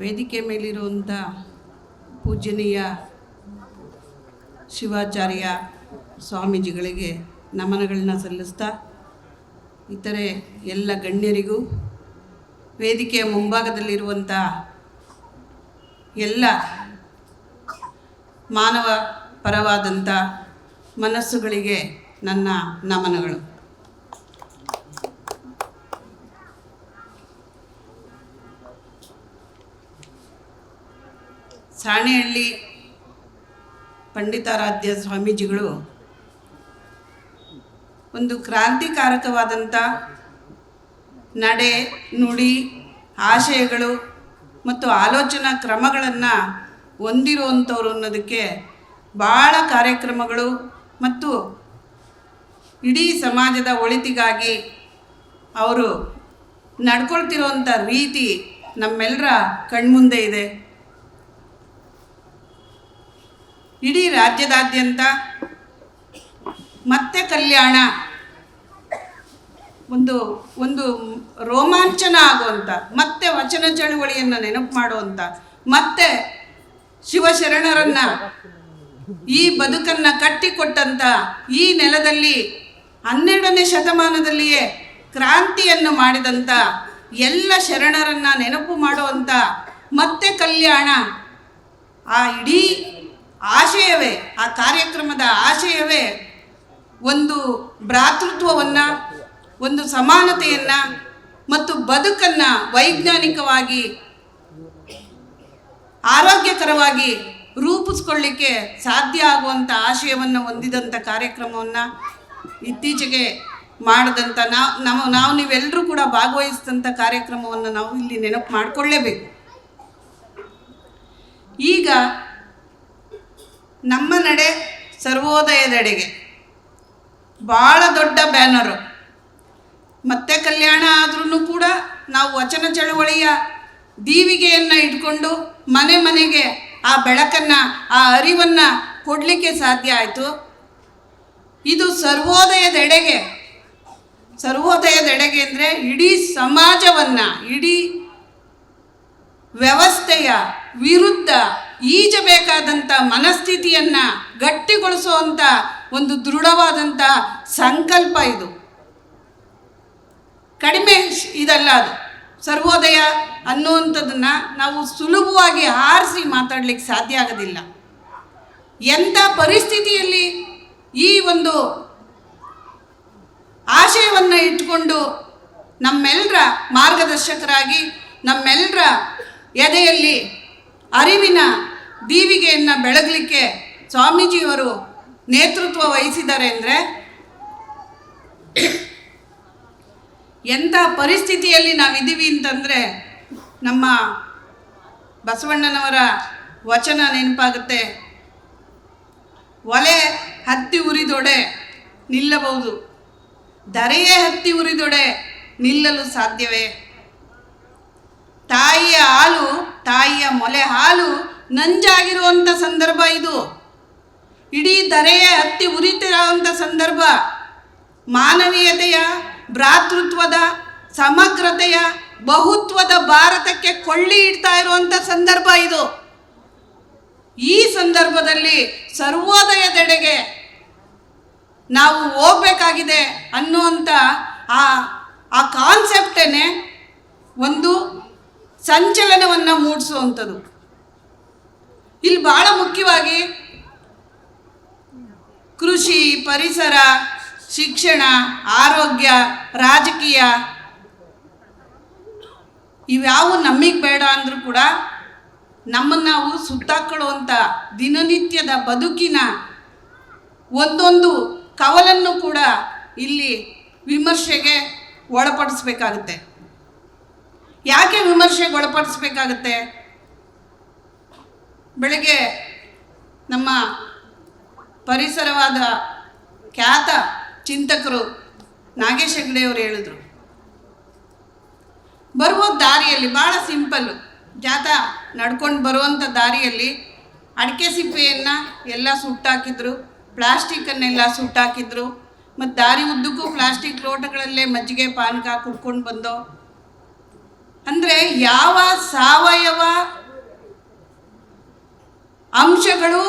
ವೇದಿಕೆ ಮೇಲಿರುವಂಥ ಪೂಜನೀಯ ಶಿವಾಚಾರ್ಯ ಸ್ವಾಮೀಜಿಗಳಿಗೆ ನಮನಗಳನ್ನ ಸಲ್ಲಿಸ್ತಾ, ಇತರೆ ಎಲ್ಲ ಗಣ್ಯರಿಗೂ ವೇದಿಕೆಯ ಮುಂಭಾಗದಲ್ಲಿರುವಂಥ ಎಲ್ಲ ಮಾನವ ಪರವಾದಂಥ ಮನಸ್ಸುಗಳಿಗೆ ನನ್ನ ನಮನಗಳು. ಸಾಣೆಹಳ್ಳಿ ಪಂಡಿತಾರಾಧ್ಯ ಸ್ವಾಮೀಜಿಗಳು ಒಂದು ಕ್ರಾಂತಿಕಾರಕವಾದಂಥ ನಡೆ ನುಡಿ ಆಶಯಗಳು ಮತ್ತು ಆಲೋಚನಾ ಕ್ರಮಗಳನ್ನು ಹೊಂದಿರುವಂಥವ್ರು ಅನ್ನೋದಕ್ಕೆ ಭಾಳ ಕಾರ್ಯಕ್ರಮಗಳು ಮತ್ತು ಇಡೀ ಸಮಾಜದ ಒಳಿತಿಗಾಗಿ ಅವರು ನಡ್ಕೊಳ್ತಿರುವಂಥ ರೀತಿ ನಮ್ಮೆಲ್ಲರ ಕಣ್ಮುಂದೆ ಇದೆ. ಇಡೀ ರಾಜ್ಯದಾದ್ಯಂತ ಮತ್ತೆ ಕಲ್ಯಾಣ ಒಂದು ಒಂದು ರೋಮಾಂಚನ ಆಗುವಂಥ ಮತ್ತೆ ವಚನ ಚಳುವಳಿಯನ್ನು ನೆನಪು ಮಾಡುವಂಥ ಮತ್ತೆ ಶಿವಶರಣರನ್ನ ಈ ಬದುಕನ್ನ ಕಟ್ಟಿಕೊಟ್ಟಂತ ಈ ನೆಲದಲ್ಲಿ ಹನ್ನೆರಡನೇ ಶತಮಾನದಲ್ಲಿಯೇ ಕ್ರಾಂತಿಯನ್ನು ಮಾಡಿದಂಥ ಎಲ್ಲ ಶರಣರನ್ನ ನೆನಪು ಮಾಡುವಂಥ ಮತ್ತೆ ಕಲ್ಯಾಣ ಆ ಇಡೀ ಆಶಯವೇ, ಆ ಕಾರ್ಯಕ್ರಮದ ಆಶಯವೇ ಒಂದು ಭ್ರಾತೃತ್ವವನ್ನು, ಒಂದು ಸಮಾನತೆಯನ್ನು ಮತ್ತು ಬದುಕನ್ನು ವೈಜ್ಞಾನಿಕವಾಗಿ ಆರೋಗ್ಯಕರವಾಗಿ ರೂಪಿಸ್ಕೊಳ್ಳಿಕ್ಕೆ ಸಾಧ್ಯ ಆಗುವಂಥ ಆಶಯವನ್ನು ಹೊಂದಿದಂಥ ಕಾರ್ಯಕ್ರಮವನ್ನು ಇತ್ತೀಚೆಗೆ ಮಾಡಿದಂಥ ನಾವು ನಾವು ನಾವು ನೀವೆಲ್ಲರೂ ಕೂಡ ಭಾಗವಹಿಸಿದಂಥ ಕಾರ್ಯಕ್ರಮವನ್ನು ನಾವು ಇಲ್ಲಿ ನೆನಪು ಮಾಡಿಕೊಳ್ಳೇಬೇಕು. ಈಗ ನಮ್ಮ ನಡೆ ಸರ್ವೋದಯದೆಡೆಗೆ. ಭಾಳ ದೊಡ್ಡ ಬ್ಯಾನರು. ಮತ್ತೆ ಕಲ್ಯಾಣ ಆದ್ರೂ ಕೂಡ ನಾವು ವಚನ ಚಳುವಳಿಯ ದೀವಿಗೆಯನ್ನು ಇಟ್ಕೊಂಡು ಮನೆ ಮನೆಗೆ ಆ ಬೆಳಕನ್ನು, ಆ ಅರಿವನ್ನು ಕೊಡಲಿಕ್ಕೆ ಸಾಧ್ಯ ಆಯಿತು. ಇದು ಸರ್ವೋದಯದೆಡೆಗೆ. ಸರ್ವೋದಯದೆಡೆಗೆ ಅಂದರೆ ಇಡೀ ಸಮಾಜವನ್ನು, ಇಡೀ ವ್ಯವಸ್ಥೆಯ ವಿರುದ್ಧ ಈಜಬೇಕಾದಂಥ ಮನಸ್ಥಿತಿಯನ್ನು ಗಟ್ಟಿಗೊಳಿಸುವಂಥ ಒಂದು ದೃಢವಾದಂಥ ಸಂಕಲ್ಪ ಇದು. ಕಡಿಮೆ ಇದಲ್ಲ ಅದು. ಸರ್ವೋದಯ ಅನ್ನುವಂಥದ್ದನ್ನು ನಾವು ಸುಲಭವಾಗಿ ಆರಿಸಿ ಮಾತಾಡಲಿಕ್ಕೆ ಸಾಧ್ಯ ಆಗೋದಿಲ್ಲ. ಎಂಥ ಪರಿಸ್ಥಿತಿಯಲ್ಲಿ ಈ ಒಂದು ಆಶಯವನ್ನು ಇಟ್ಕೊಂಡು ನಮ್ಮೆಲ್ಲರ ಮಾರ್ಗದರ್ಶಕರಾಗಿ ನಮ್ಮೆಲ್ಲರ ಎದೆಯಲ್ಲಿ ಅರಿವಿನ ದೀವಿಗೆಯನ್ನು ಬೆಳಗಲಿಕ್ಕೆ ಸ್ವಾಮೀಜಿಯವರು ನೇತೃತ್ವ ವಹಿಸಿದ್ದಾರೆ ಅಂದರೆ ಎಂಥ ಪರಿಸ್ಥಿತಿಯಲ್ಲಿ ನಾವಿದ್ದೀವಿ ಅಂತಂದರೆ ನಮ್ಮ ಬಸವಣ್ಣನವರ ವಚನ ನೆನಪಾಗುತ್ತೆ. ಒಲೆ ಹತ್ತಿ ಉರಿದೊಡೆ ನಿಲ್ಲಬಹುದು. ಧರೆಯೇ ಹತ್ತಿ ಉರಿದೊಡೆ ನಿಲ್ಲಲು ಸಾಧ್ಯವೇ? ತಾಯಿಯ ಹಾಲು, ತಾಯಿಯ ಮೊಲೆ ಹಾಲು ನಂಜಾಗಿರುವಂಥ ಸಂದರ್ಭ ಇದು. ಇಡೀ ದರೆಯ ಹತ್ತಿ ಉರಿತಿರುವಂಥ ಸಂದರ್ಭ. ಮಾನವೀಯತೆಯ, ಭ್ರಾತೃತ್ವದ, ಸಮಗ್ರತೆಯ, ಬಹುತ್ವದ ಭಾರತಕ್ಕೆ ಕೊಳ್ಳಿ ಇಡ್ತಾ ಇರುವಂಥ ಸಂದರ್ಭ ಇದು. ಈ ಸಂದರ್ಭದಲ್ಲಿ ಸರ್ವೋದಯದೆಡೆಗೆ ನಾವು ಹೋಗ್ಬೇಕಾಗಿದೆ ಅನ್ನುವಂಥ ಆ ಆ ಕಾನ್ಸೆಪ್ಟೇನೆ ಒಂದು ಸಂಚಲನವನ್ನು ಮೂಡಿಸುವಂಥದ್ದು. ಇಲ್ಲಿ ಬಹಳ ಮುಖ್ಯವಾಗಿ ಕೃಷಿ, ಪರಿಸರ, ಶಿಕ್ಷಣ, ಆರೋಗ್ಯ, ರಾಜಕೀಯ, ಇವ್ಯಾವು ನಮಗೆ ಬೇಡ ಅಂದರೂ ಕೂಡ ನಮ್ಮನ್ನು ನಾವು ಸುತ್ತಾಕೊಳ್ಳುವಂಥ ದಿನನಿತ್ಯದ ಬದುಕಿನ ಒಂದೊಂದು ಕವಲನ್ನು ಕೂಡ ಇಲ್ಲಿ ವಿಮರ್ಶೆಗೆ ಒಳಪಡಿಸ್ಬೇಕಾಗುತ್ತೆ. ಯಾಕೆ ವಿಮರ್ಶೆಗೆ ಒಳಪಡಿಸ್ಬೇಕಾಗುತ್ತೆ? ಬೆಳಗ್ಗೆ ನಮ್ಮ ಪರಿಸರವಾದ ಖ್ಯಾತ ಚಿಂತಕರು ನಾಗೇಶ್ ಹೆಗ್ಡೆಯವರು ಹೇಳಿದರು, ಬರುವ ದಾರಿಯಲ್ಲಿ ಭಾಳ ಸಿಂಪಲ್ಲು ಜಾತ ನಡ್ಕೊಂಡು ಬರುವಂಥ ದಾರಿಯಲ್ಲಿ ಅಡಿಕೆ ಸಿಪ್ಪೆಯನ್ನು ಎಲ್ಲ ಸುಟ್ಟಾಕಿದ್ರು ಪ್ಲಾಸ್ಟಿಕ್ಕನ್ನೆಲ್ಲ ಸುಟ್ಟಾಕಿದ್ರು ಮತ್ತು ದಾರಿ ಉದ್ದಕ್ಕೂ ಪ್ಲಾಸ್ಟಿಕ್ ಲೋಟಗಳಲ್ಲೇ ಮಜ್ಜಿಗೆ, ಪಾನಕ ಕುಡ್ಕೊಂಡು ಬಂದೋ. ಅಂದರೆ ಯಾವ ಸಾವಯವ ಅಂಶಗಳು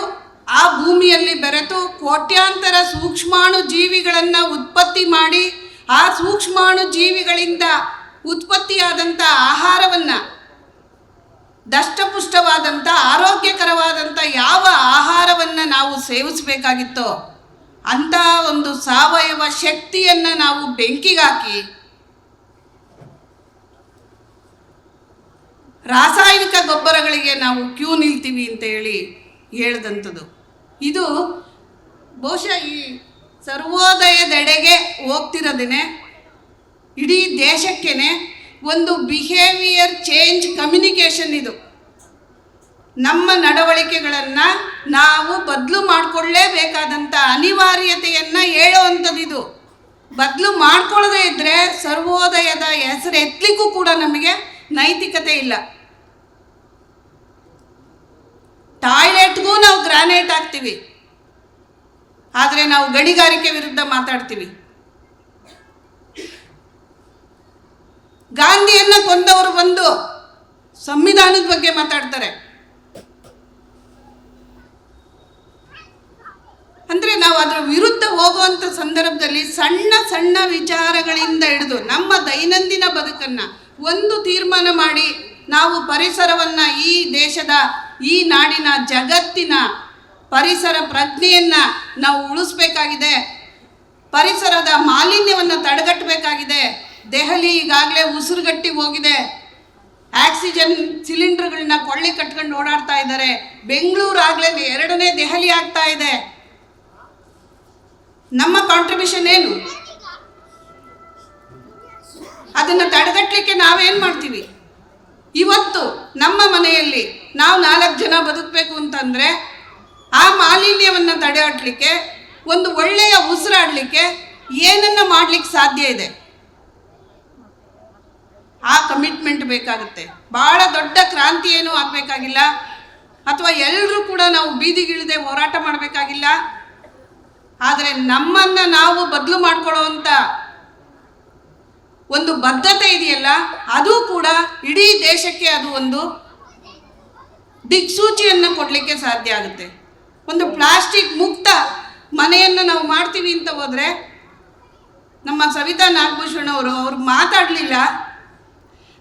ಆ ಭೂಮಿಯಲ್ಲಿ ಬೆರೆತು ಕೋಟ್ಯಾಂತರ ಸೂಕ್ಷ್ಮಾಣು ಜೀವಿಗಳನ್ನು ಉತ್ಪತ್ತಿ ಮಾಡಿ ಆ ಸೂಕ್ಷ್ಮಾಣು ಜೀವಿಗಳಿಂದ ಉತ್ಪತ್ತಿಯಾದಂಥ ಆಹಾರವನ್ನು ದಷ್ಟಪುಷ್ಟವಾದಂಥ ಆರೋಗ್ಯಕರವಾದಂಥ ಯಾವ ಆಹಾರವನ್ನು ನಾವು ಸೇವಿಸಬೇಕಾಗಿತ್ತೋ ಅಂತಹ ಒಂದು ಸಾವಯವ ಶಕ್ತಿಯನ್ನು ನಾವು ಬೆಂಕಿಗಾಕಿ ರಾಸಾಯನಿಕ ಗೊಬ್ಬರಗಳಿಗೆ ನಾವು ಕ್ಯೂ ನಿಲ್ತೀವಿ ಅಂತ ಹೇಳಿ ಹೇಳ್ದಂಥದ್ದು. ಇದು ಬಹುಶಃ ಈ ಸರ್ವೋದಯದೆಡೆಗೆ ಹೋಗ್ತಿರೋದೇನೆ, ಇಡೀ ದೇಶಕ್ಕೇನೆ ಒಂದು ಬಿಹೇವಿಯರ್ ಚೇಂಜ್ ಕಮ್ಯುನಿಕೇಷನ್ ಇದು. ನಮ್ಮ ನಡವಳಿಕೆಗಳನ್ನು ನಾವು ಬದಲು ಮಾಡಿಕೊಳ್ಳೇಬೇಕಾದಂಥ ಅನಿವಾರ್ಯತೆಯನ್ನು ಹೇಳುವಂಥದ್ದಿದು ಬದಲು ಮಾಡ್ಕೊಳ್ಳದೇ ಇದ್ದರೆ ಸರ್ವೋದಯದ ಹೆಸರು ಎತ್ತಲಿಕ್ಕೂ ಕೂಡ ನಮಗೆ ನೈತಿಕತೆ ಇಲ್ಲ. ಟಾಯ್ಲೆಟ್ಗೂ ನಾವು ಗ್ರಾನೈಟ್ ಹಾಕ್ತೀವಿ. ಆದರೆ ನಾವು ಗಣಿಗಾರಿಕೆ ವಿರುದ್ಧ ಮಾತಾಡ್ತೀವಿ. ಗಾಂಧಿಯನ್ನು ಕೊಂದವರು ಬಂದು ಸಂವಿಧಾನದ ಬಗ್ಗೆ ಮಾತಾಡ್ತಾರೆ. ಅಂದರೆ ನಾವು ಅದರ ವಿರುದ್ಧ ಹೋಗುವಂಥ ಸಂದರ್ಭದಲ್ಲಿ ಸಣ್ಣ ಸಣ್ಣ ವಿಚಾರಗಳಿಂದ ಹಿಡಿದು ನಮ್ಮ ದೈನಂದಿನ ಬದುಕನ್ನು ಒಂದು ತೀರ್ಮಾನ ಮಾಡಿ ನಾವು ಪರಿಸರವನ್ನು ಈ ದೇಶದ ಈ ನಾಡಿನ ಜಗತ್ತಿನ ಪರಿಸರ ಪ್ರಜ್ಞೆಯನ್ನು ನಾವು ಉಳಿಸ್ಬೇಕಾಗಿದೆ. ಪರಿಸರದ ಮಾಲಿನ್ಯವನ್ನು ತಡೆಗಟ್ಟಬೇಕಾಗಿದೆ. ದೆಹಲಿ ಈಗಾಗಲೇ ಉಸಿರುಗಟ್ಟಿ ಹೋಗಿದೆ. ಆಕ್ಸಿಜನ್ ಸಿಲಿಂಡರ್ಗಳನ್ನ ಕೊಳ್ಳಿ ಕಟ್ಕೊಂಡು ಓಡಾಡ್ತಾ ಇದ್ದಾರೆ. ಬೆಂಗಳೂರು ಆಗಲೇ ಎರಡನೇ ದೆಹಲಿ ಆಗ್ತಾ ಇದೆ. ನಮ್ಮ ಕಾಂಟ್ರಿಬ್ಯೂಷನ್ ಏನು? ಅದನ್ನು ತಡೆಗಟ್ಟಲಿಕ್ಕೆ ನಾವೇನು ಮಾಡ್ತೀವಿ? ಇವತ್ತು ನಮ್ಮ ಮನೆಯಲ್ಲಿ ನಾವು ನಾಲ್ಕು ಜನ ಬದುಕಬೇಕು ಅಂತಂದರೆ ಆ ಮಾಲಿನ್ಯವನ್ನು ತಡೆಗಟ್ಟಲಿಕ್ಕೆ ಒಂದು ಒಳ್ಳೆಯ ಉಸಿರಾಡಲಿಕ್ಕೆ ಏನನ್ನ ಮಾಡಲಿಕ್ಕೆ ಸಾಧ್ಯ ಇದೆ? ಆ ಕಮಿಟ್ಮೆಂಟ್ ಬೇಕಾಗುತ್ತೆ. ಭಾಳ ದೊಡ್ಡ ಕ್ರಾಂತಿ ಏನೂ ಆಗಬೇಕಾಗಿಲ್ಲ. ಅಥವಾ ಎಲ್ಲರೂ ಕೂಡ ನಾವು ಬೀದಿಗಿಳಿದೆ ಹೋರಾಟ ಮಾಡಬೇಕಾಗಿಲ್ಲ. ಆದರೆ ನಮ್ಮನ್ನು ನಾವು ಬದಲು ಮಾಡ್ಕೊಳ್ಳೋವಂಥ ಒಂದು ಬದ್ಧತೆ ಇದೆಯಲ್ಲ, ಅದು ಕೂಡ ಇಡೀ ದೇಶಕ್ಕೆ ಅದು ಒಂದು ದಿಕ್ಸೂಚಿಯನ್ನು ಕೊಡಲಿಕ್ಕೆ ಸಾಧ್ಯ ಆಗುತ್ತೆ. ಒಂದು ಪ್ಲಾಸ್ಟಿಕ್ ಮುಕ್ತ ಮನೆಯನ್ನು ನಾವು ಮಾಡ್ತೀವಿ ಅಂತ ಹೋದರೆ, ನಮ್ಮ ಸವಿತಾ ನಾಗಭೂಷಣ ಅವರು ಅವ್ರು ಮಾತಾಡಲಿಲ್ಲ.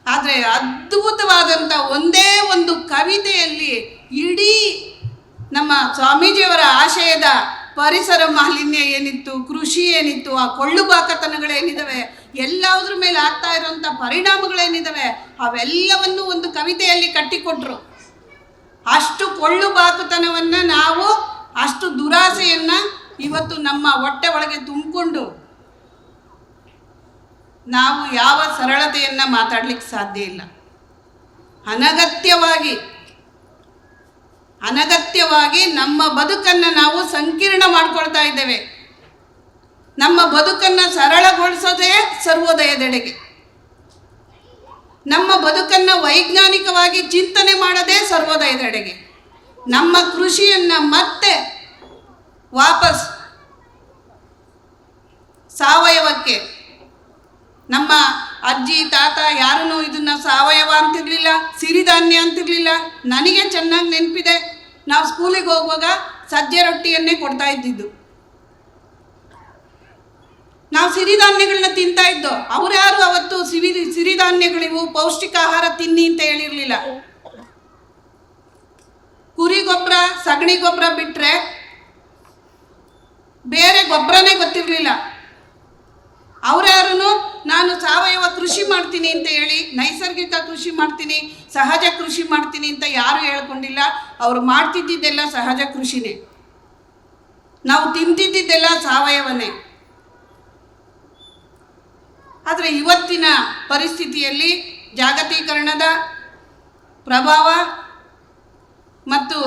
ಆದರೆ ಅದ್ಭುತವಾದಂಥ ಒಂದೇ ಒಂದು ಕವಿತೆಯಲ್ಲಿ ಇಡೀ ನಮ್ಮ ಸ್ವಾಮೀಜಿಯವರ ಆಶಯದ ಪರಿಸರ ಮಾಲಿನ್ಯ ಏನಿತ್ತು, ಕೃಷಿ ಏನಿತ್ತು, ಆ ಕೊಳ್ಳು ಬಾಕತನಗಳೇನಿದ್ದಾವೆ ಎಲ್ಲದ್ರ ಮೇಲೆ ಆಗ್ತಾ ಇರುವಂಥ ಪರಿಣಾಮಗಳೇನಿದ್ದಾವೆ ಅವೆಲ್ಲವನ್ನು ಒಂದು ಕವಿತೆಯಲ್ಲಿ ಕಟ್ಟಿಕೊಟ್ರು. ಅಷ್ಟು ಕೊಳ್ಳು ಬಾಕುತನವನ್ನು ನಾವು ಅಷ್ಟು ದುರಾಸೆಯನ್ನು ಇವತ್ತು ನಮ್ಮ ಹೊಟ್ಟೆ ಒಳಗೆ ತುಂಬಿಕೊಂಡು ನಾವು ಯಾವ ಸರಳತೆಯನ್ನು ಮಾತಾಡ್ಲಿಕ್ಕೆ ಸಾಧ್ಯ ಇಲ್ಲ. ಅನಗತ್ಯವಾಗಿ ಅನಗತ್ಯವಾಗಿ ನಮ್ಮ ಬದುಕನ್ನು ನಾವು ಸಂಕೀರ್ಣ ಮಾಡ್ಕೊಳ್ತಾ ಇದ್ದೇವೆ. ನಮ್ಮ ಬದುಕನ್ನು ಸರಳಗೊಳಿಸೋದೇ ಸರ್ವೋದಯದೆಡೆಗೆ. ನಮ್ಮ ಬದುಕನ್ನು ವೈಜ್ಞಾನಿಕವಾಗಿ ಚಿಂತನೆ ಮಾಡದೇ ಸರ್ವೋದಯದೆಡೆಗೆ. ನಮ್ಮ ಕೃಷಿಯನ್ನು ಮತ್ತೆ ವಾಪಸ್ ಸಾವಯವಕ್ಕೆ. ನಮ್ಮ ಅಜ್ಜಿ, ತಾತ ಯಾರೂ ಇದನ್ನು ಸಾವಯವ ಅಂತಿರಲಿಲ್ಲ, ಸಿರಿಧಾನ್ಯ ಅಂತಿರಲಿಲ್ಲ. ನನಗೆ ಚೆನ್ನಾಗಿ ನೆನಪಿದೆ. ನಾವು ಸ್ಕೂಲಿಗೆ ಹೋಗುವಾಗ ಸಜ್ಜೆ ರೊಟ್ಟಿಯನ್ನೇ ಕೊಡ್ತಾ ಇದ್ದಿದ್ದು. ನಾವು ಸಿರಿಧಾನ್ಯಗಳನ್ನ ತಿಂತಾ ಇದ್ದೋ ಅವ್ರ್ಯಾರು ಅವತ್ತು ಸಿರಿ ಸಿರಿಧಾನ್ಯಗಳಿವು ಪೌಷ್ಟಿಕ ಆಹಾರ ತಿನ್ನಿ ಅಂತ ಹೇಳಿರ್ಲಿಲ್ಲ. ಕುರಿ ಗೊಬ್ಬರ ಸಗಣಿ ಗೊಬ್ಬರ ಬಿಟ್ಟರೆ ಬೇರೆ ಗೊಬ್ಬರನೇ ಗೊತ್ತಿರಲಿಲ್ಲ. ಅವ್ರ್ಯಾರು ನಾನು ಸಾವಯವ ಕೃಷಿ ಮಾಡ್ತೀನಿ ಅಂತ ಹೇಳಿ, ನೈಸರ್ಗಿಕ ಕೃಷಿ ಮಾಡ್ತೀನಿ, ಸಹಜ ಕೃಷಿ ಮಾಡ್ತೀನಿ ಅಂತ ಯಾರು ಹೇಳ್ಕೊಂಡಿಲ್ಲ. ಅವರು ಮಾಡ್ತಿದ್ದಿದ್ದೆಲ್ಲ ಸಹಜ ಕೃಷಿನೇ. ನಾವು ತಿಂತಿದ್ದಿದ್ದೆಲ್ಲ ಸಾವಯವನೇ. ಆದರೆ ಇವತ್ತಿನ ಪರಿಸ್ಥಿತಿಯಲ್ಲಿ ಜಾಗತೀಕರಣದ ಪ್ರಭಾವ ಮತ್ತು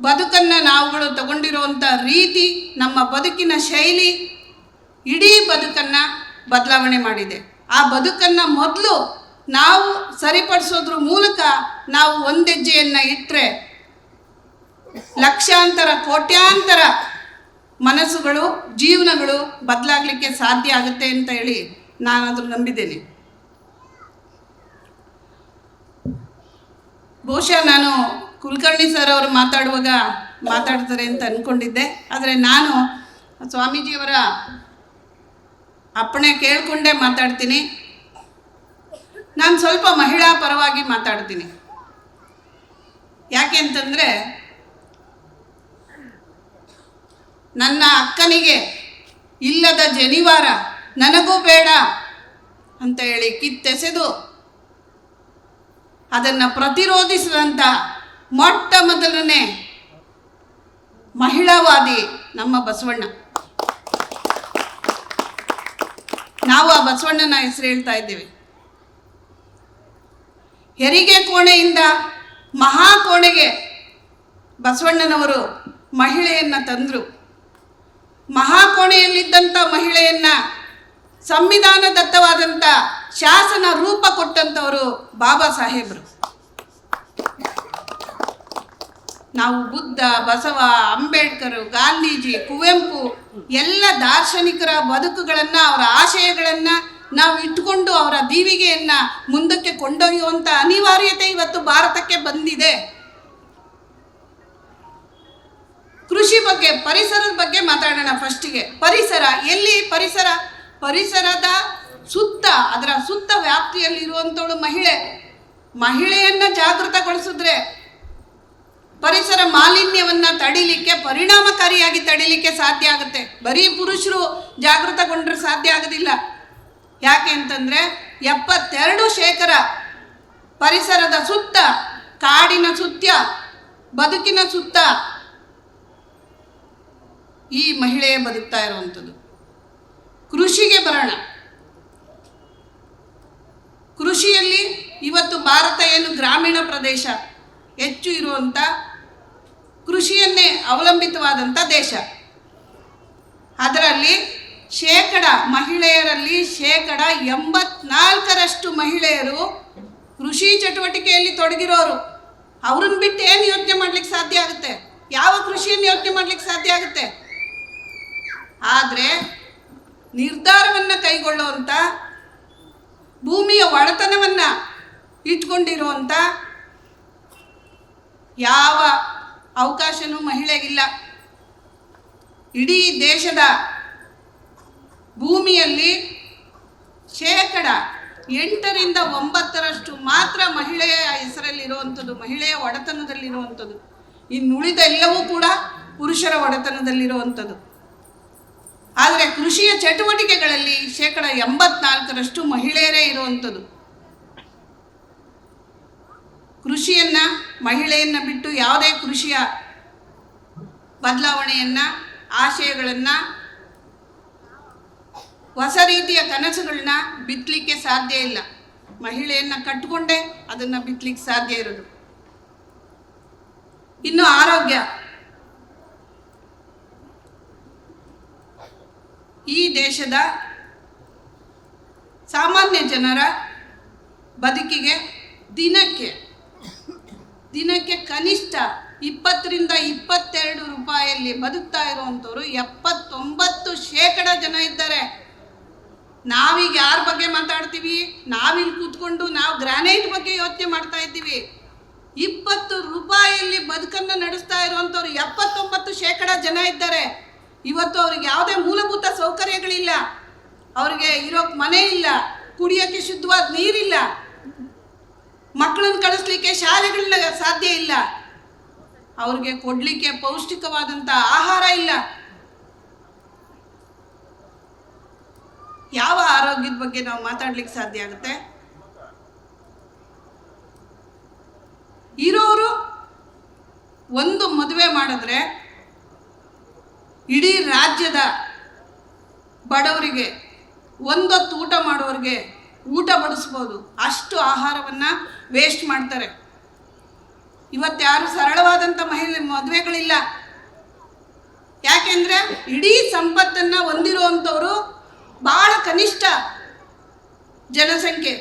ಬದುಕನ್ನು ನಾವುಗಳು ತಗೊಂಡಿರುವಂಥ ರೀತಿ ನಮ್ಮ ಬದುಕಿನ ಶೈಲಿ ಇಡೀ ಬದುಕನ್ನು ಬದಲಾವಣೆ ಮಾಡಿದೆ. ಆ ಬದುಕನ್ನು ಮೊದಲು ನಾವು ಸರಿಪಡಿಸೋದ್ರ ಮೂಲಕ ನಾವು ಒಂದೆಜ್ಜೆಯನ್ನು ಇಟ್ಟರೆ ಲಕ್ಷಾಂತರ, ಕೋಟ್ಯಾಂತರ ಮನಸ್ಸುಗಳು, ಜೀವನಗಳು ಬದಲಾಗಲಿಕ್ಕೆ ಸಾಧ್ಯ ಆಗುತ್ತೆ ಅಂತ ಹೇಳಿ ನಾನಾದರೂ ನಂಬಿದ್ದೇನೆ. ಬಹುಶಃ ನಾನು ಕುಲಕರ್ಣಿ ಸರ್ ಅವರು ಮಾತಾಡುವಾಗ ಮಾತಾಡ್ತಾರೆ ಅಂತ ಅಂದ್ಕೊಂಡಿದ್ದೆ ಆದರೆ ನಾನು ಸ್ವಾಮೀಜಿಯವರ ಅಪ್ಪಣೆ ಕೇಳಿಕೊಂಡೇ ಮಾತಾಡ್ತೀನಿ. ನಾನು ಸ್ವಲ್ಪ ಮಹಿಳಾ ಪರವಾಗಿ ಮಾತಾಡ್ತೀನಿ. ಯಾಕೆ ಅಂತಂದರೆ ನನ್ನ ಅಕ್ಕನಿಗೆ ಇಲ್ಲದ ಜನಿವಾರ ನನಗೂ ಬೇಡ ಅಂತ ಹೇಳಿ ಕಿತ್ತೆಸೆದು ಅದನ್ನು ಪ್ರತಿರೋಧಿಸಿದಂಥ ಮೊಟ್ಟ ಮೊದಲನೇ ಮಹಿಳಾವಾದಿ ನಮ್ಮ ಬಸವಣ್ಣ. ನಾವು ಆ ಬಸವಣ್ಣನ ಹೆಸರು ಹೇಳ್ತಾ ಇದ್ದೀವಿ. ಹೆರಿಗೆ ಕೋಣೆಯಿಂದ ಮಹಾ ಕೋಣೆಗೆ ಬಸವಣ್ಣನವರು ಮಹಿಳೆಯನ್ನು ತಂದರು. ಮಹಾಕೋಣೆಯಲ್ಲಿದ್ದಂಥ ಮಹಿಳೆಯನ್ನ ಸಂವಿಧಾನದತ್ತವಾದಂಥ ಶಾಸನ ರೂಪ ಕೊಟ್ಟಂಥವರು ಬಾಬಾ ಸಾಹೇಬರು. ನಾವು ಬುದ್ಧ, ಬಸವ, ಅಂಬೇಡ್ಕರ್, ಗಾಂಧೀಜಿ, ಕುವೆಂಪು ಎಲ್ಲ ದಾರ್ಶನಿಕರ ಬದುಕುಗಳನ್ನು, ಅವರ ಆಶಯಗಳನ್ನು ನಾವು ಇಟ್ಕೊಂಡು ಅವರ ದೀವಿಗೆಯನ್ನು ಮುಂದಕ್ಕೆ ಕೊಂಡೊಯ್ಯುವಂಥ ಅನಿವಾರ್ಯತೆ ಇವತ್ತು ಭಾರತಕ್ಕೆ ಬಂದಿದೆ. ಕೃಷಿ ಬಗ್ಗೆ, ಪರಿಸರದ ಬಗ್ಗೆ ಮಾತಾಡೋಣ ಫಸ್ಟಿಗೆ ಪರಿಸರ, ಎಲ್ಲಿ ಪರಿಸರ? ಪರಿಸರದ ಸುತ್ತ, ಅದರ ಸುತ್ತ ವ್ಯಾಪ್ತಿಯಲ್ಲಿರುವಂಥವಳು ಮಹಿಳೆ. ಮಹಿಳೆಯನ್ನ ಜಾಗೃತಗೊಳಿಸಿದ್ರೆ ಪರಿಸರ ಮಾಲಿನ್ಯವನ್ನ ತಡಿಲಿಕ್ಕೆ, ಪರಿಣಾಮಕಾರಿಯಾಗಿ ತಡಿಲಿಕ್ಕೆ ಸಾಧ್ಯ ಆಗುತ್ತೆ. ಬರೀ ಪುರುಷರು ಜಾಗೃತಗೊಂಡ್ರೆ ಸಾಧ್ಯ ಆಗೋದಿಲ್ಲ. ಯಾಕೆ ಅಂತಂದ್ರೆ ಎಪ್ಪತ್ತೆರಡು ಶೇಕರ ಪರಿಸರದ ಸುತ್ತ, ಕಾಡಿನ ಸುತ್ತ, ಬದುಕಿನ ಸುತ್ತ ಈ ಮಹಿಳೆಯೇ ಬದುಕ್ತಾ ಇರುವಂಥದ್ದು ಕೃಷಿಗೆ ಬರೋಣ. ಕೃಷಿಯಲ್ಲಿ ಇವತ್ತು ಭಾರತ ಏನು ಗ್ರಾಮೀಣ ಪ್ರದೇಶ, ಹೆಚ್ಚು ಇರುವಂಥ ಕೃಷಿಯನ್ನೇ ಅವಲಂಬಿತವಾದಂಥ ದೇಶ. ಅದರಲ್ಲಿ ಶೇಕಡ ಮಹಿಳೆಯರಲ್ಲಿ ಶೇಕಡ ಎಂಬತ್ನಾಲ್ಕರಷ್ಟು ಮಹಿಳೆಯರು ಕೃಷಿ ಚಟುವಟಿಕೆಯಲ್ಲಿ ತೊಡಗಿರೋರು. ಅವ್ರನ್ನ ಬಿಟ್ಟು ಏನು ಯೋಚನೆ ಮಾಡ್ಲಿಕ್ಕೆ ಸಾಧ್ಯ ಆಗುತ್ತೆ? ಯಾವ ಕೃಷಿಯನ್ನು ಯೋಚನೆ ಮಾಡ್ಲಿಕ್ಕೆ ಸಾಧ್ಯ ಆಗುತ್ತೆ? ಆದರೆ ನಿರ್ಧಾರವನ್ನು ಕೈಗೊಳ್ಳುವಂಥ ಭೂಮಿಯ ಒಡೆತನವನ್ನು ಇಟ್ಕೊಂಡಿರುವಂಥ ಯಾವ ಅವಕಾಶನೂ ಮಹಿಳೆಗಿಲ್ಲ. ಇಡೀ ದೇಶದ ಭೂಮಿಯಲ್ಲಿ ಶೇಕಡ ಎಂಟರಿಂದ ಒಂಬತ್ತರಷ್ಟು ಮಾತ್ರ ಮಹಿಳೆಯ ಹೆಸರಲ್ಲಿರುವಂಥದ್ದು, ಮಹಿಳೆಯ ಒಡೆತನದಲ್ಲಿರುವಂಥದ್ದು. ಇನ್ನುಳಿದ ಎಲ್ಲವೂ ಕೂಡ ಪುರುಷರ ಒಡೆತನದಲ್ಲಿರುವಂಥದ್ದು. ಕೃಷಿಯ ಚಟುವಟಿಕೆಗಳಲ್ಲಿ ಶೇಕಡ ಎಂಬತ್ನಾಲ್ಕರಷ್ಟು ಮಹಿಳೆಯರೇ ಇರುವಂಥದ್ದು. ಕೃಷಿಯನ್ನ, ಮಹಿಳೆಯನ್ನ ಬಿಟ್ಟು ಯಾವುದೇ ಕೃಷಿಯ ಬದಲಾವಣೆಯನ್ನ, ಆಶಯಗಳನ್ನ, ಹೊಸ ರೀತಿಯ ಕನಸುಗಳನ್ನ ಬಿತ್ತಲಿಕ್ಕೆ ಸಾಧ್ಯ ಇಲ್ಲ. ಮಹಿಳೆಯನ್ನ ಕಟ್ಟಿಕೊಂಡೇ ಅದನ್ನ ಬಿತ್ತಲಿಕ್ಕೆ ಸಾಧ್ಯ ಇರೋದು. ಇನ್ನು ಆರೋಗ್ಯ. ಈ ದೇಶದ ಸಾಮಾನ್ಯ ಜನರ ಬದುಕಿಗೆ ದಿನಕ್ಕೆ ದಿನಕ್ಕೆ ಕನಿಷ್ಠ ಇಪ್ಪತ್ತರಿಂದ ಇಪ್ಪತ್ತೆರಡು ರೂಪಾಯಲ್ಲಿ ಬದುಕ್ತಾ ಇರುವಂಥವ್ರು ಎಪ್ಪತ್ತೊಂಬತ್ತು ಶೇಕಡ ಜನ ಇದ್ದಾರೆ. ನಾವೀಗ ಯಾರ ಬಗ್ಗೆ ಮಾತಾಡ್ತೀವಿ? ನಾವಿಲ್ಲಿ ಕೂತ್ಕೊಂಡು ನಾವು ಗ್ರಾನೈಟ್ ಬಗ್ಗೆ ಯೋಚನೆ ಮಾಡ್ತಾ ಇದ್ದೀವಿ. ಇಪ್ಪತ್ತು ರೂಪಾಯಿಯಲ್ಲಿ ಬದುಕನ್ನು ನಡೆಸ್ತಾ ಇರುವಂಥವ್ರು ಎಪ್ಪತ್ತೊಂಬತ್ತು ಶೇಕಡ ಜನ ಇದ್ದಾರೆ. ಇವತ್ತು ಅವ್ರಿಗೆ ಯಾವುದೇ ಮೂಲಭೂತ ಸೌಕರ್ಯಗಳಿಲ್ಲ. ಅವ್ರಿಗೆ ಇರೋಕ್ಕೆ ಮನೆ ಇಲ್ಲ, ಕುಡಿಯೋಕ್ಕೆ ಶುದ್ಧವಾದ ನೀರಿಲ್ಲ, ಮಕ್ಕಳನ್ನು ಕಳಿಸ್ಲಿಕ್ಕೆ ಶಾಲೆಗಳನ್ನ ಸಾಧ್ಯ ಇಲ್ಲ. ಅವ್ರಿಗೆ ಕೊಡಲಿಕ್ಕೆ ಪೌಷ್ಟಿಕವಾದಂಥ ಆಹಾರ ಇಲ್ಲ. ಯಾವ ಆರೋಗ್ಯದ ಬಗ್ಗೆ ನಾವು ಮಾತಾಡ್ಲಿಕ್ಕೆ ಸಾಧ್ಯ ಆಗುತ್ತೆ? ಇರೋರು ಒಂದು ಮದುವೆ ಮಾಡಿದ್ರೆ ಇಡೀ ರಾಜ್ಯದ ಬಡವರಿಗೆ ಒಂದೊತ್ತು ಊಟ ಮಾಡೋರಿಗೆ ಊಟ ಬಡಿಸ್ಬೋದು. ಅಷ್ಟು ಆಹಾರವನ್ನು ವೇಸ್ಟ್ ಮಾಡ್ತಾರೆ. ಇವತ್ತು ಸರಳವಾದಂಥ ಮಹಿಳೆ, ಮದುವೆಗಳಿಲ್ಲ. ಯಾಕೆಂದರೆ ಇಡೀ ಸಂಪತ್ತನ್ನು ಹೊಂದಿರುವಂಥವರು ಭಾಳ ಕನಿಷ್ಠ ಜನಸಂಖ್ಯೆ.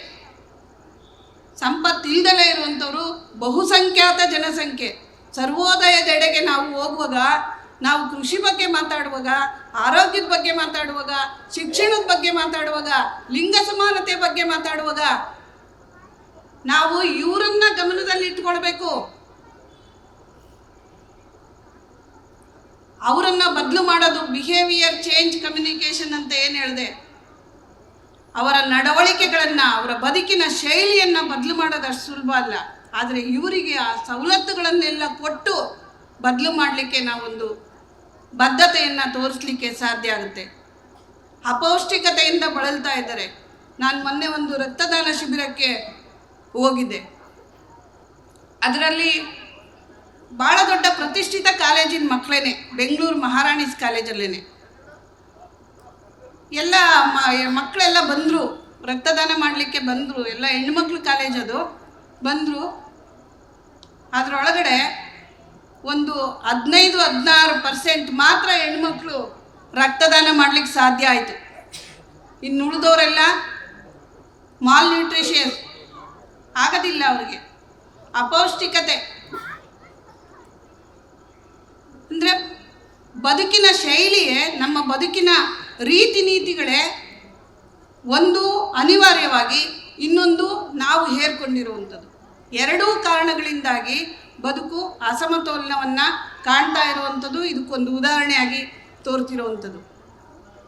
ಸಂಪತ್ತು ಇರುವಂಥವರು ಇರುವಂಥವ್ರು ಬಹುಸಂಖ್ಯಾತ ಜನಸಂಖ್ಯೆ. ಸರ್ವೋದಯದೆಡೆಗೆ ನಾವು ಹೋಗುವಾಗ ನಾವು ಕೃಷಿ ಬಗ್ಗೆ ಮಾತಾಡುವಾಗ, ಆರೋಗ್ಯದ ಬಗ್ಗೆ ಮಾತಾಡುವಾಗ, ಶಿಕ್ಷಣದ ಬಗ್ಗೆ ಮಾತಾಡುವಾಗ, ಲಿಂಗ ಸಮಾನತೆ ಬಗ್ಗೆ ಮಾತಾಡುವಾಗ ನಾವು ಇವರನ್ನ ಗಮನದಲ್ಲಿ ಇಟ್ಕೊಳ್ಬೇಕು. ಅವರನ್ನ ಬದಲು ಮಾಡೋದು ಬಿಹೇವಿಯರ್ ಚೇಂಜ್ ಕಮ್ಯುನಿಕೇಶನ್ ಅಂತ ಏನು ಹೇಳಿದೆ? ಅವರ ನಡವಳಿಕೆಗಳನ್ನು, ಅವರ ಬದುಕಿನ ಶೈಲಿಯನ್ನು ಬದಲು ಮಾಡೋದು ಅಷ್ಟು ಸುಲಭ ಅಲ್ಲ. ಆದರೆ ಇವರಿಗೆ ಆ ಸವಲತ್ತುಗಳನ್ನೆಲ್ಲ ಕೊಟ್ಟು ಬದಲು ಮಾಡಲಿಕ್ಕೆ ನಾವೊಂದು ಬದ್ಧತೆಯನ್ನು ತೋರಿಸಲಿಕ್ಕೆ ಸಾಧ್ಯ ಆಗುತ್ತೆ. ಅಪೌಷ್ಟಿಕತೆಯಿಂದ ಬಳಲ್ತಾ ಇದ್ದಾರೆ. ನಾನು ಮೊನ್ನೆ ಒಂದು ರಕ್ತದಾನ ಶಿಬಿರಕ್ಕೆ ಹೋಗಿದ್ದೆ. ಅದರಲ್ಲಿ ಭಾಳ ದೊಡ್ಡ ಪ್ರತಿಷ್ಠಿತ ಕಾಲೇಜಿನ ಮಕ್ಕಳೇನೆ ಬೆಂಗಳೂರು ಮಹಾರಾಣೀಸ್ ಕಾಲೇಜಲ್ಲೇನೆ. ಎಲ್ಲ ಮಕ್ಕಳೆಲ್ಲ ಬಂದರು, ರಕ್ತದಾನ ಮಾಡಲಿಕ್ಕೆ ಬಂದರು, ಎಲ್ಲ ಹೆಣ್ಮಕ್ಳು ಕಾಲೇಜ್ ಅದು, ಬಂದರು. ಅದರೊಳಗಡೆ ಒಂದು ಹದಿನೈದು, ಹದಿನಾರು ಪರ್ಸೆಂಟ್ ಮಾತ್ರ ಹೆಣ್ಮಕ್ಳು ರಕ್ತದಾನ ಮಾಡ್ಲಿಕ್ಕೆ ಸಾಧ್ಯ ಆಯಿತು. ಇನ್ನು ಉಳಿದವರೆಲ್ಲ ಮಾಲ್ ನ್ಯೂಟ್ರಿಷಿಯಸ್ ಆಗೋದಿಲ್ಲ ಅವರಿಗೆ. ಅಪೌಷ್ಟಿಕತೆ. ಅಂದರೆ ಬದುಕಿನ ಶೈಲಿಯೇ ನಮ್ಮ ಬದುಕಿನ ರೀತಿ ನೀತಿಗಳೇ ಒಂದು ಅನಿವಾರ್ಯವಾಗಿ ಇನ್ನೊಂದು ನಾವು ಹೇರ್ಕೊಂಡಿರುವಂಥದ್ದು. ಎರಡೂ ಕಾರಣಗಳಿಂದಾಗಿ ಬದುಕು ಅಸಮತೋಲನವನ್ನು ಕಾಣ್ತಾ ಇರುವಂಥದ್ದು ಇದಕ್ಕೊಂದು ಉದಾಹರಣೆಯಾಗಿ ತೋರ್ತಿರುವಂಥದ್ದು.